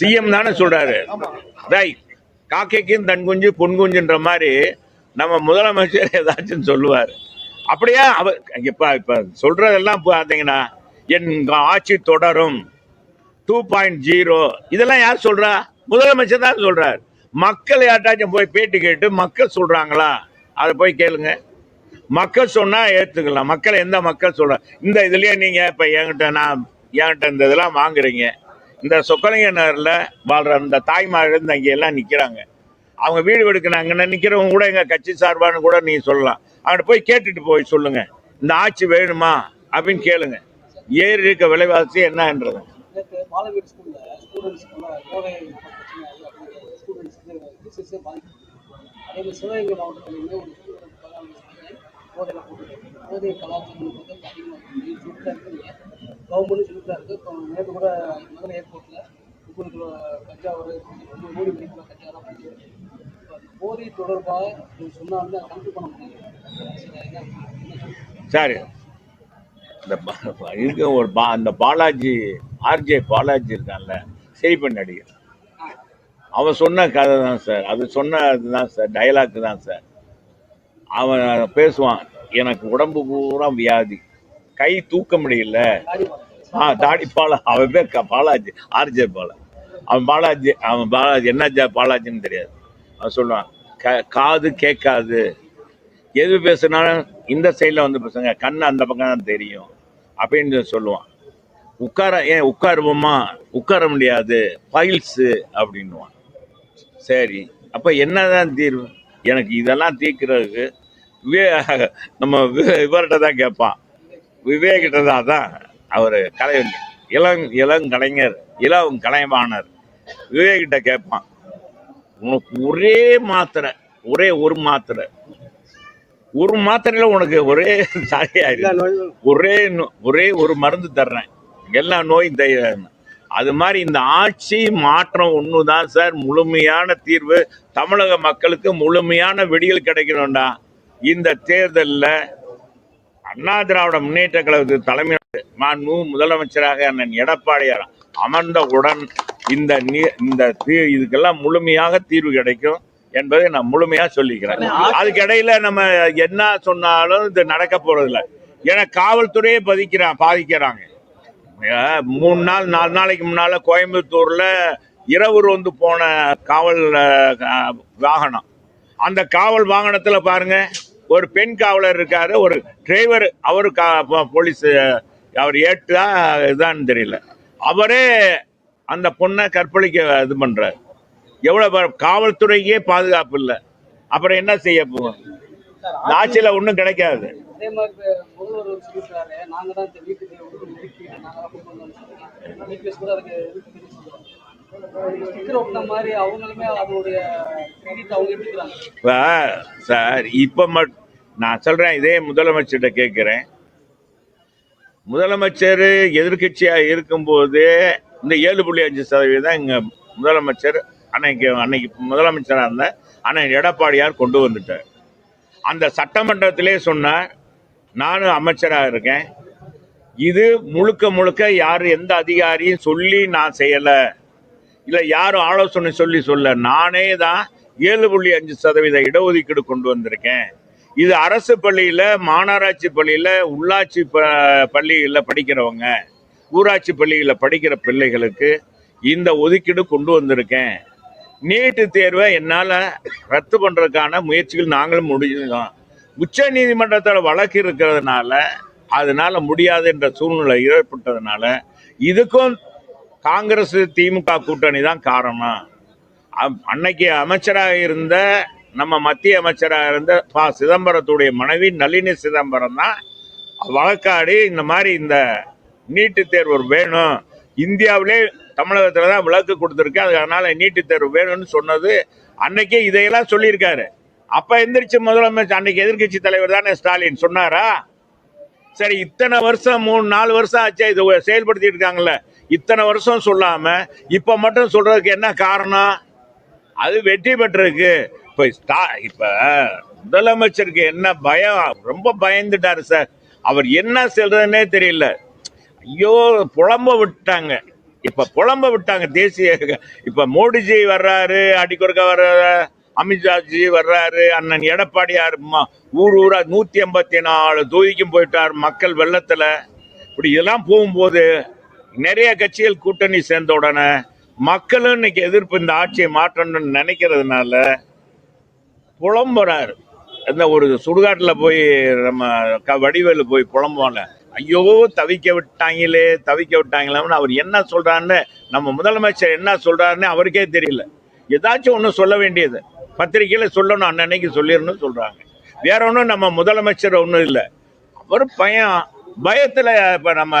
CM தானே சொல்றாரு. Right காக்கைக்கும் தன் குஞ்சு பொன் குஞ்சுன்ற மாதிரி நம்ம முதலமைச்சர் ஏதாச்சும் சொல்லுவார். அப்படியே? அவர் இப்போ இப்போ சொல்றதெல்லாம் பார்த்தீங்கன்னா என் ஆட்சி தொடரும். டூ பாயிண்ட் ஜீரோ இதெல்லாம் யார் சொல்றா? முதலமைச்சர் தான் சொல்றார். மக்கள் யார்ட்டாச்சும் போய் பேட்டி கேட்டு மக்கள் சொல்றாங்களா? அதை போய் கேளுங்க. மக்கள் சொன்னா ஏத்துக்கலாம். மக்கள் எந்த மக்கள் சொல்ற இந்த இதுலயே நீங்க இப்ப என்கிட்ட நான் என்கிட்ட இந்த இதெல்லாம் வாங்குறீங்க. இந்த சொக்கலிங்க நகரில் வாழ்கிற அந்த தாய்மார்கள் இருந்து இங்க எல்லாம் நிற்கிறாங்க அவங்க வீடு எடுக்கிறாங்கன்னு நிற்கிறவங்க கூட எங்கள் கட்சி சார்பான்னு கூட நீங்கள் சொல்லலாம். அவங்கள்ட்ட போய் கேட்டுட்டு போய் சொல்லுங்கள் இந்த ஆட்சி வேணுமா அப்படின்னு கேளுங்க. ஏறி இருக்க விலைவாசி என்னன்றது. அதே மாதிரி சிவகங்கை ஒரு ஸ்டூடெண்ட் பதினாலு வயசு போதையில் போட்டு போதை கலாச்சாரம் வந்து அதிகமாக இருக்குது. கவர்மெண்ட் இருக்குது. இப்போ நேற்று கூட மதுரை ஏர்போர்ட்டில் முப்பது கிலோ கஞ்சா ஒரு ஒரு நூறு மில்லி கிலோ கஞ்சாவெல்லாம் அந்த போதை தொடர்பாக சொன்னாலுமே கண்ட்ரோல் பண்ண முடியல. சரி, இந்த இருக்க ஒரு பா அந்த பாலாஜி ஆர்ஜே பாலாஜி இருக்கான்ல சிரிப்பன் நடிகர் அவன் சொன்ன கதை தான் சார். அது சொன்ன இதுதான் சார். டயலாக் தான் சார். அவன் பேசுவான். எனக்கு உடம்பு பூரா வியாதி. கை தூக்க முடியல. ஆ தாடி பாலா அவன் பேர் க- பாலாஜி ஆர்ஜே பாலா. அவன் பாலாஜி அவன் பாலாஜி என்ன ஜா பாலாஜின்னு தெரியாது. அவன் சொல்லுவான் க காது கேட்காது. எது பேசுனாலும் இந்த சைடில் வந்து பேசுங்க கண் அந்த பக்கம் தான் தெரியும் அப்படின்னு சொல்லுவான். உட்கார ஏன் உட்காருவோமா? உட்கார முடியாது. ஃபைல்ஸு அப்படின்னுவான். சரி அப்போ என்னதான் தீர்வு? எனக்கு இதெல்லாம் தீர்க்கிறதுக்கு விவே நம்ம வி- இவர்கிட்ட தான் கேட்பான். விவேகிட்ட தான் தான் அவர் கலை இளம் இளங்கலைஞர் இளம் கலைவாணர். விவேகிட்ட கேட்பான். உனக்கு ஒரே மாத்திரை ஒரே ஒரு மாத்திரை. ஒரு மாத்திரையில உனக்கு ஒரே சரியாயிருக்கு ஒரே ஒரே ஒரு மருந்து தர்றேன். எல்லா நோயும் தயார். அது மாதிரி இந்த ஆட்சி மாற்றம் ஒன்று தான் சார். முழுமையான தீர்வு தமிழக மக்களுக்கு முழுமையான விடியல் கிடைக்கணும்டா. இந்த தேர்தலில் அண்ணா திராவிட முன்னேற்ற கழகத்துக்கு தலைமை மாண்பு முதலமைச்சராக அண்ணன் எடப்பாடியார் அமர்ந்தவுடன் இந்த இந்த இதுக்கெல்லாம் முழுமையாக தீர்வு கிடைக்கும் என்பதை நான் முழுமையா சொல்லிக்கிறேன். அதுக்கு இடையில நம்ம என்ன சொன்னாலும் இது நடக்க போறதில்ல. ஏன்னா காவல்துறையே பதிக்கிறான் பாதிக்கிறாங்க. மூணு நாள் நாலு நாளைக்கு முன்னால கோயம்புத்தூர்ல இரவு ரோந்து போன காவல் வாகனம். அந்த காவல் வாகனத்துல பாருங்க ஒரு பெண் காவலர் இருக்காரு ஒரு டிரைவர் அவரு கா- போலீஸ் அவர் ஏட்டா இதான்னு தெரியல. அவரே அந்த பொண்ணை கற்பழிக்க இது பண்றாரு. எவ்வளவு காவல்துறையே காவல்துறைக்கே பாதுகாப்பு இல்லை. அப்புறம் என்ன செய்ய போகும் இந்த ஒன்றும் கிடைக்காது ஸ்டிக்கர் ஒட்டின மாதிரி அவங்களுமே அதோடைய கிரெடிட் அவங்க எடுத்துக்கிறாங்க. சார் இப்போ மட் நான் சொல்கிறேன் இதே முதலமைச்சர்கிட்ட கேட்குறேன். முதலமைச்சர் எதிர்க்கட்சியாக இருக்கும்போது இந்த ஏழு புள்ளி அஞ்சு சதவீதம் இங்கே முதலமைச்சர் அன்னைக்கு அன்னைக்கு முதலமைச்சராக இருந்த அண்ணன் எடப்பாடியார் கொண்டு வந்துட்டார். அந்த சட்டமன்றத்திலே சொன்னார் நானும் அமைச்சராக இருக்கேன். இது முழுக்க முழுக்க யார் எந்த அதிகாரியும் சொல்லி நான் செய்யலை. இல்லை யாரும் ஆலோசனை சொல்லி சொல்ல நானே தான் ஏழு புள்ளி அஞ்சு சதவீத இடஒதுக்கீடு கொண்டு வந்திருக்கேன். இது அரசு பள்ளியில் மாநகராட்சி பள்ளியில் உள்ளாட்சி ப பள்ளிகளில் படிக்கிறவங்க ஊராட்சி பள்ளிகளில் படிக்கிற பிள்ளைகளுக்கு இந்த ஒதுக்கீடு கொண்டு வந்திருக்கேன். நீட்டு தேர்வை என்னால் ரத்து பண்ணுறதுக்கான முயற்சிகள் நாங்களும் முடிஞ்சிருக்கோம். உச்ச நீதிமன்றத்தில் வழக்கு இருக்கிறதுனால அதனால் முடியாது என்ற சூழ்நிலை ஏற்பட்டதுனால இதுக்கும் காங்கிரஸ் திமுக கூட்டணி தான் காரணம். அன்னைக்கு அமைச்சராக இருந்த நம்ம மத்திய அமைச்சராக இருந்த பா. சிதம்பரத்துடைய மனைவி நளினி சிதம்பரம் தான் வழக்காடி இந்த மாதிரி இந்த நீட்டு தேர்வு வேணும். இந்தியாவிலே தமிழகத்தில் தான் விளக்கு கொடுத்துருக்கு. அதனால நீட்டு தேர்வு வேணும்னு சொன்னது அன்னைக்கே இதையெல்லாம் சொல்லியிருக்காரு. அப்போ எந்திரிச்சு முதலமைச்சர் அன்னைக்கு எதிர்க்கட்சி தலைவர் தானே ஸ்டாலின் சொன்னாரா? சரி இத்தனை வருஷம் மூணு நாலு வருஷம் ஆச்சு இது செயல்படுத்திட்டு இருக்காங்களே இத்தனை வருஷம் சொல்லாமல் இப்போ மட்டும் சொல்கிறதுக்கு என்ன காரணம்? அது வெற்றி பெற்றிருக்கு. இப்போ ஸ்டா- இப்போ முதலமைச்சருக்கு என்ன பயம்? ரொம்ப பயந்துட்டாரு சார். அவர் என்ன சொல்றதுன்னே தெரியல. ஐயோ புலம்ப விட்டாங்க. இப்ப புலம்ப விட்டாங்க தேசிய இப்ப மோடிஜி வர்றாரு அடிக்கொருக்க வர்றாரு அமித்ஷாஜி வர்றாரு அண்ணன் எடப்பாடியார் ஊர் ஊரா நூத்தி எண்பத்தி நாலு தொகுதிக்கும் போயிட்டார் மக்கள் வெள்ளத்துல. இப்படி இதெல்லாம் போகும்போது நிறைய கட்சிகள் கூட்டணி சேர்ந்த உடனே மக்களும் இன்னைக்கு எதிர்ப்பு இந்த ஆட்சியை மாற்றணும்னு நினைக்கிறதுனால புலம்புறாரு. இந்த ஒரு சுடுகாட்டில் போய் நம்ம க வடிவேலு போய் புலம்புவாங்க ஐயோ தவிக்க விட்டாங்களே தவிக்க விட்டாங்களேன்னு அவர் என்ன சொல்கிறாருன்னு நம்ம முதலமைச்சர் என்ன சொல்கிறாருன்னு அவருக்கே தெரியல. ஏதாச்சும் ஒன்று சொல்ல வேண்டியது. பத்திரிக்கையில் சொல்லணும் அன்னன்னைக்கு சொல்லிடணும்னு சொல்கிறாங்க வேற ஒன்றும் நம்ம முதலமைச்சர் ஒன்றும் இல்லை. அவர் பயம் பயத்தில் இப்போ நம்ம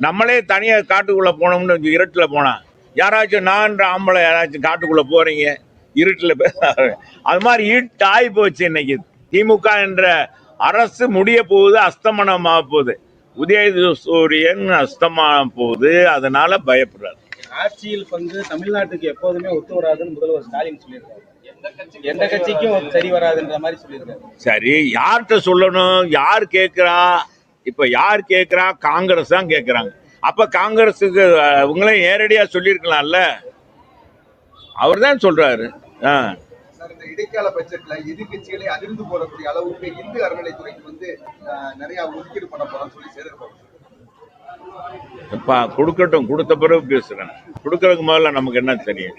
நம்மளே தனியா காட்டுக்குள்ள போனோம்னு இருட்டுல போனா யாராச்சும் நான் ஆம்பளை யாராச்சும் காட்டுக்குள்ள போறீங்க இருட்டுல அது மாதிரி இருட்டு ஆகி போச்சு இன்னைக்கு. திமுக என்ற அரசு முடிய போகுது அஸ்தமனமாக போகுது. உதய சூரியன் அஸ்தமான போகுது அதனால பயப்படுறாரு. ஆட்சியில் பங்கு தமிழ்நாட்டுக்கு எப்போதுமே ஒத்து வராதுன்னு முதல்வர் ஸ்டாலின் சொல்லியிருக்காரு. எந்த கட்சிக்கும் சரி வராதுன்ற மாதிரி சொல்லியிருக்காரு. சரி யார்கிட்ட சொல்லணும் யார் கேட்குறா இப்ப யார் கேட்குறா காங்கிரஸ் தான் கேட்குறாங்க அப்ப காங்கிரஸுக்கு இவங்களே நேரடியா சொல்லியிருக்கலாம்ல? அவர் தான் சொல்றாரு. ஆ. சார் இந்த இடைக்கால பட்ஜெட்ல எதிர்க்கட்சிகளை அதிர்ந்து போடக்கூடிய அளவுக்கு இந்து அறநிலைத்துறைக்கு வந்து நிறைய ஒதுக்கீடு பண்ண போறோம்னு சொல்லி எப்பா கொடுக்கட்டும். கொடுத்த பிறகு பேசுறேன். கொடுக்கறதுக்கு முதல்ல நமக்கு என்ன தெரியும்?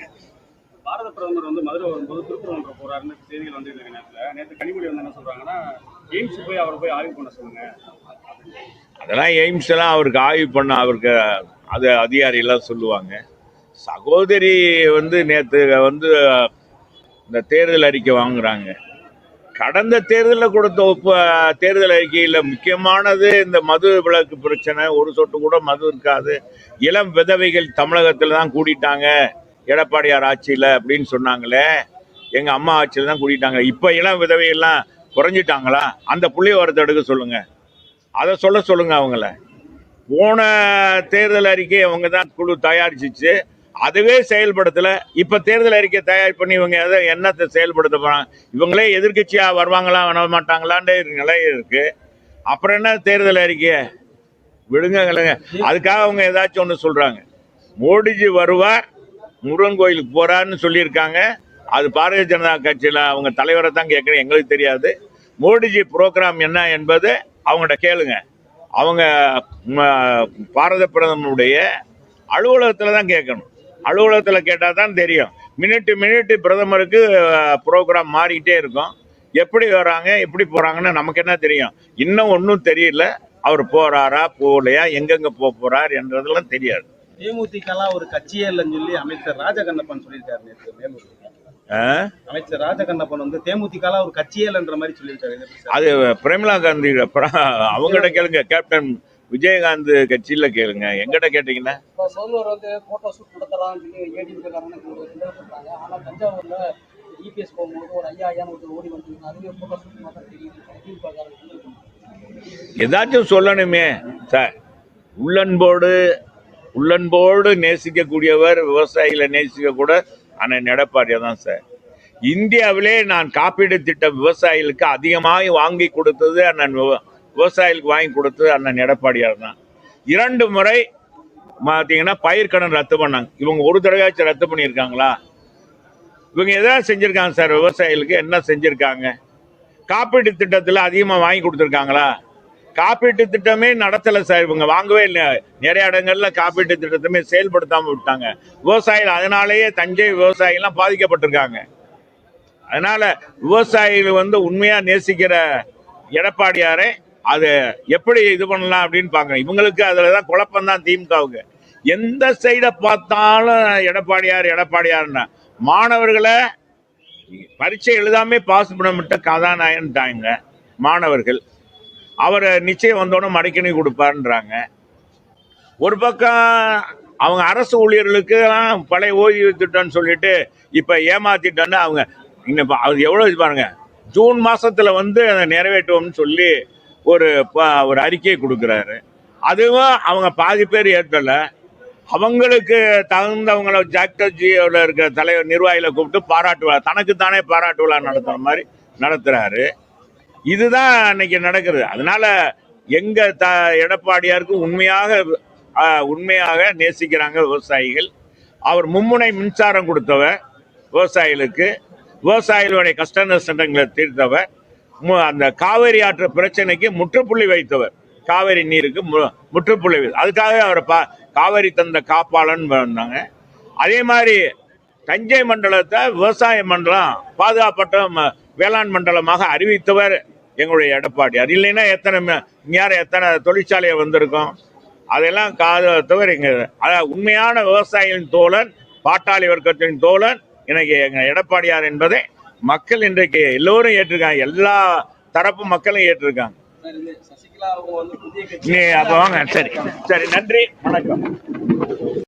பாரத பிரதமர் வந்து மதுரை வரும்போது திருப்பரங்குன்ற போறாருன்னு செய்திகள் வந்து இருக்க நேரத்தில் நேற்று கனிமொழி வந்து என்ன சொல்றாங்கன்னா எய்ம்ஸ் போய் அவரை போய் ஆய்வு பண்ண சொல்லுங்க. அதெல்லாம் எய்ம்ஸ் எல்லாம் அவருக்கு ஆய்வு பண்ண அவருக்கு அது அதிகாரியெல்லாம் சொல்லுவாங்க. சகோதரி வந்து நேற்று வந்து இந்த தேர்தல் அறிக்கை வாங்குறாங்க. கடந்த தேர்தலில் கொடுத்த ஒப்பு தேர்தல் அறிக்கையில் முக்கியமானது இந்த மது விலக்கு பிரச்சனை ஒரு சொட்டு கூட மது இருக்காது. இளம் விதவைகள் தமிழகத்தில் தான் கூடிட்டாங்க. எடப்பாடியார் ஆட்சியில் அப்படின்னு சொன்னாங்களே. எங்கள் அம்மா ஆட்சியில் தான் கூட்டிட்டாங்க இப்போ இளம் விதவைகள்லாம் குறைஞ்சிட்டாங்களா? அந்த புள்ளிய வரத்தை எடுக்க சொல்லுங்கள் அதை சொல்ல சொல்லுங்கள் அவங்கள. போன தேர்தல் அறிக்கை அவங்க தான் குழு தயாரிச்சிச்சு. அதுவே செயல்படுத்தலை. இப்போ தேர்தல் அறிக்கை தயார் பண்ணி இவங்க எதை என்னத்தை செயல்படுத்த போகிறாங்க இவங்களே எதிர்கட்சியாக வருவாங்களா வர மாட்டாங்களான்ற நிலை இருக்குது அப்புறம் என்ன தேர்தல் அறிக்கை விடுங்க அதுக்காக அவங்க ஏதாச்சும் ஒன்று சொல்கிறாங்க மோடிஜி வருவார் முருகன் கோயிலுக்கு போகிறான்னு சொல்லியிருக்காங்க. அது பாரதிய ஜனதா கட்சியில் அவங்க தலைவரை தான் கேட்குறேன். எங்களுக்கு தெரியாது. மோடிஜி ப்ரோக்ராம் என்ன என்பது அவங்கள்ட்ட கேளுங்க. அவங்க பாரத பிரதமருடைய அலுவலகத்தில் தான் கேட்கணும். அலுவலகத்தில் கேட்டால் தான் தெரியும். மினிட்டு மினிட்டு பிரதமருக்கு ப்ரோக்ராம் மாறிக்கிட்டே இருக்கும். எப்படி வராங்க எப்படி போகிறாங்கன்னு நமக்கு என்ன தெரியும். இன்னும் ஒன்றும் தெரியல. அவர் போகிறாரா போகலையா எங்கெங்கே போக போகிறார் என்றதெல்லாம் தெரியாது. தேமுதிகலாம் ஒரு கட்சியே இல்லைன்னு சொல்லி அமைச்சர் ராஜகண்ணப்பன் சொல்லியிருக்காரு நேற்று மேலூர் அமைச்சர் ராஜகண்ணப்பன் வந்து தேமுதிகலாம் ஒரு கட்சியே இல்லைன்ற மாதிரி சொல்லியிருக்காரு? அது பிரேமலா காந்தி அவங்ககிட்ட கேளுங்க. கேப்டன் விஜயகாந்த் கட்சியில கேளுங்க. எங்கிட்ட கேட்டீங்கன்னா. இப்போ முதல்வர் வந்து போட்டோ ஷூட் நடத்துறான்னு சொல்லி ஏடிஎம்கே காரங்க கிண்டல் பண்றாங்க ஆனா தஞ்சாவூர்ல இபிஎஸ் போகும்போது ஒரு ஐயா ஐயான்னு ஒருத்தர் ஓடி வந்துருக்காங்க. அதுவே போட்டோ ஷூட் மாதிரி தெரியுது. திமுக காரங்க கிண்டல் பண்றாங்க. ஏதாச்சும் சொல்லணுமே சார். உள்ளன்போடு உள்ளன்போடு நேசிக்கக்கூடியவர் விவசாயிகளை நேசிக்க கூட அண்ணன் எடப்பாடியா தான் சார். இந்தியாவிலே நான் காப்பீடு திட்டம் விவசாயிகளுக்கு அதிகமாக வாங்கி கொடுத்தது அண்ணன் விவ- விவசாயிகளுக்கு வாங்கி கொடுத்தது அண்ணன் எடப்பாடியார் தான். இரண்டு முறை பார்த்தீங்கன்னா பயிர்க்கடன் ரத்து பண்ணாங்க. இவங்க ஒரு தடவையாச்சும் ரத்து பண்ணியிருக்காங்களா? இவங்க எதாவது செஞ்சிருக்காங்க சார்? விவசாயிகளுக்கு என்ன செஞ்சிருக்காங்க? காப்பீட்டு திட்டத்தில் அதிகமாக வாங்கி கொடுத்துருக்காங்களா? காப்பீட்டு திட்டமே நடத்தலை சார். இவங்க வாங்கவே இல்லை நிறைய இடங்கள்ல காப்பீட்டு திட்டத்தையுமே செயல்படுத்தாம விட்டாங்க. விவசாயிகள் அதனாலேயே தஞ்சை விவசாயிகள்லாம் பாதிக்கப்பட்டிருக்காங்க. அதனால விவசாயிகள் வந்து உண்மையா நேசிக்கிற எடப்பாடியாரை அது எப்படி இது பண்ணலாம் அப்படின்னு பார்க்கணும். இவங்களுக்கு அதில் தான் குழப்பம் தான் திமுகவுக்கு. எந்த சைடை பார்த்தாலும் எடப்பாடியார் எடப்பாடியார்னா மாணவர்களை பரீட்சை எழுதாமே பாஸ் பண்ண விட்ட கதாநாயகன்ட்டாங்க மாணவர்கள். அவரை நிச்சயம் வந்தோடனே மடிக்கணி கொடுப்பாருன்றாங்க ஒரு பக்கம் அவங்க அரசு ஊழியர்களுக்கு எல்லாம் பழைய ஓய்வு திட்டம்னு சொல்லிட்டு இப்போ ஏமாத்திட்டோன்னு அவங்க இன்னும் பா- அது எவ்வளோ இது பாருங்க. ஜூன் மாதத்தில் வந்து அதை நிறைவேற்றுவோம்னு சொல்லி ஒரு ப- ஒரு அறிக்கையை கொடுக்குறாரு. அதுவும் அவங்க பாதி பேர் ஏற்றலை. அவங்களுக்கு தகுந்தவங்கள ஜாக்டர் ஜியோல இருக்கிற தலைவர் நிர்வாகிகளை கூப்பிட்டு பாராட்டு விழா தனக்கு தானே பாராட்டு விழா நடத்துகிற மாதிரி நடத்துகிறாரு இதுதான் இன்னைக்கு நடக்கிறது. அதனால எங்க த எடப்பாடியாருக்கு உண்மையாக உண்மையாக நேசிக்கிறாங்க விவசாயிகள். அவர் மும்முனை மின்சாரம் கொடுத்தவர் விவசாயிகளுக்கு. விவசாயிகளுடைய கஷ்ட நஷ்டங்களை தீர்த்தவர். மு- அந்த காவேரி ஆற்று பிரச்சனைக்கு முற்றுப்புள்ளி வைத்தவர். காவேரி நீருக்கு மு- முற்றுப்புள்ளி அதுக்காகவே அதுக்காக அவர் பா காவேரி தந்த காப்பாளன் வந்தாங்க. அதே மாதிரி தஞ்சை மண்டலத்தை விவசாய மண்டலம் பாதுகாப்பட்ட ம- வேளாண் மண்டலமாக அறிவித்தவர் எங்களுடைய எடப்பாடி. அது இல்லைன்னா எத்தனை இந்நேரம் எத்தனை தொழிற்சாலையை வந்திருக்கும்? அதெல்லாம் காதத்தவர் எங்க அதாவது உண்மையான விவசாயிகளின் தோழன் பாட்டாளி வர்க்கத்தின் தோழன் இன்னைக்கு எங்க எடப்பாடியார் என்பதை மக்கள் இன்றைக்கு எல்லோரும் ஏற்றிருக்காங்க. எல்லா தரப்பு மக்களும் ஏற்றிருக்காங்க. நீ அப்போ வாங்க. சரி. சரி நன்றி. வணக்கம்.